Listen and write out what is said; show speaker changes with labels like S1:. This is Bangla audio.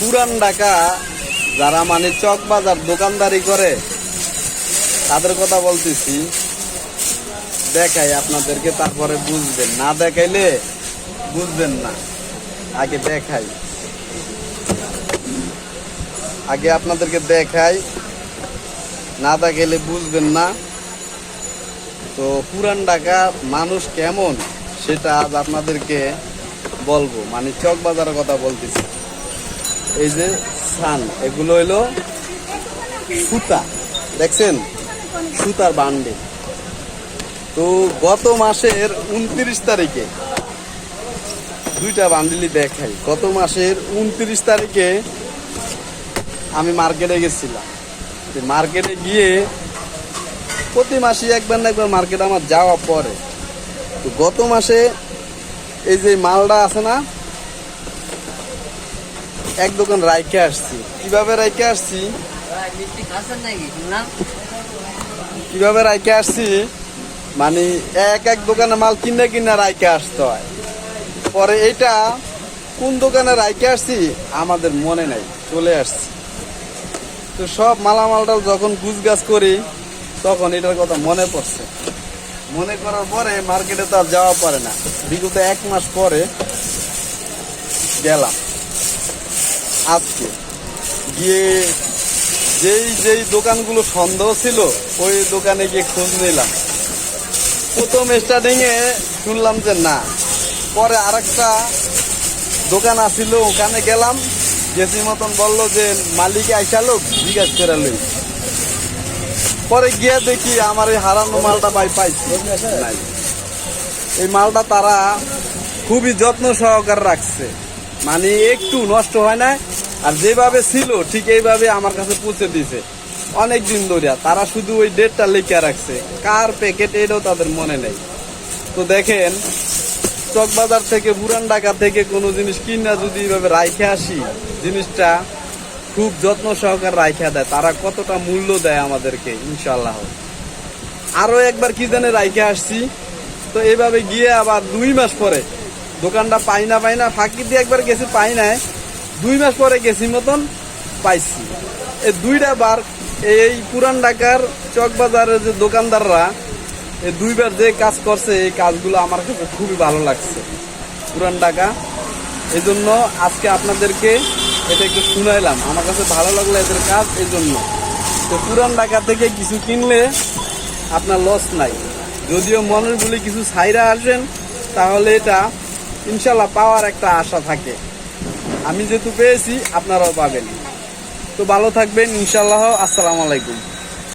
S1: পুরান ঢাকা, যারা মানে চক বাজার দোকানদারি করে, তাদের কথা বলতেছি। দেখাই আপনাদেরকে, তারপরে বুঝবেন। না দেখাইলে বুঝবেন না। আগে দেখাই। আগে আপনাদেরকে দেখাই। না দেখাইলে বুঝবেন না। তো পুরান ঢাকা মানুষ কেমন, সেটা আজ আপনাদেরকে বলব। মানে চক বাজারের কথা বলতেছি। এই যে সান এগুলো হইল সুতা, দেখছেন? সুতার বান্ডে। তো গত মাসের উনত্রিশ তারিখে দুইটা বান্ডিলই দেখাই। গত মাসের উনত্রিশ তারিখে আমি মার্কেটে গেছিলাম। মার্কেটে গিয়ে প্রতি মাসে একবার না একবার মার্কেট আমার যাওয়া পরে। তো গত মাসে এই যে মালটা আছে না এক দোকান রাইকে আসছি। কীভাবে রাইকে আসছি? কীভাবে রাইকে আসছি? মানে এক এক দোকানে মাল কিনে কিনে রাইকে আসতে হয়। পরে এটা কোন দোকানে রাইকে আসছি, আমাদের মনে নাই, চলে আসছি। তো সব মালামালটা যখন গুছগাছ করি, তখন এটার কথা মনে পড়ছে। মনে করার পরে মার্কেটে তো আর যাওয়া পারে না। বিগত এক মাস পরে গেলাম। আজকে। গিয়ে যেই যেই দোকানগুলো সন্দেহ ছিল, ওই দোকানে গিয়ে খোঁজ নিলাম। প্রথম স্টার্টিং এ শুনলাম যে না, পরে আরেকটা দোকান আসিল ওখানে গেলাম। গেছি মতন বলল যে, মালিক আইসালো জিজ্ঞাস করে লই। পরে গিয়ে দেখি আমার এই হারানো মালটা পাই পাইছি। এই মালটা তারা খুবই যত্ন সহকারে রাখছে। মানে একটু নষ্ট হয় না। আর যেভাবে ছিল, ঠিক এইভাবে আমার কাছে পৌঁছে দিছে। অনেক দিন ধরে তারা শুধু ওই ডেটটা লিখে রাখছে। কার প্যাকেট এটাও তাদের মনে নেই। তো দেখেন, চকবাজার থেকে, পুরান ঢাকা থেকে কোনো জিনিস কিনা যদি এইভাবে রাইখে আসি, জিনিসটা খুব যত্ন সহকারে রাইখা দেয়। তারা কতটা মূল্য দেয় আমাদেরকে ইনশাল্লাহ আরও একবার কি জানে রাইখে আসছি। তো এইভাবে গিয়ে আবার দুই মাস পরে দোকানটা পাই না পাই না, ফাঁকি দিয়ে একবার গেছি, পাই নাই। দুই মাস পরে গেছি মতন পাইছি। এই দুইটা বার এই পুরান ঢাকার চকবাজারের যে দোকানদাররা এই দুইবার যে কাজ করছে, এই কাজগুলো আমার কাছে খুবই ভালো লাগছে। পুরান ঢাকা। এই জন্য আজকে আপনাদেরকে এটা একটু শুনাইলাম। আমার কাছে ভালো লাগল এদের কাজ এই জন্য তো পুরান ঢাকা থেকে কিছু কিনলে আপনার লস নাই। যদিও মনের বলে কিছু সাইরা আসেন, তাহলে এটা ইনশাল্লাহ পাওয়ার একটা আশা থাকে। আমি যেহেতু পেয়েছি, আপনারাও পাবেন। তো ভালো থাকবেন ইনশাল্লাহ আসসালামু আলাইকুম।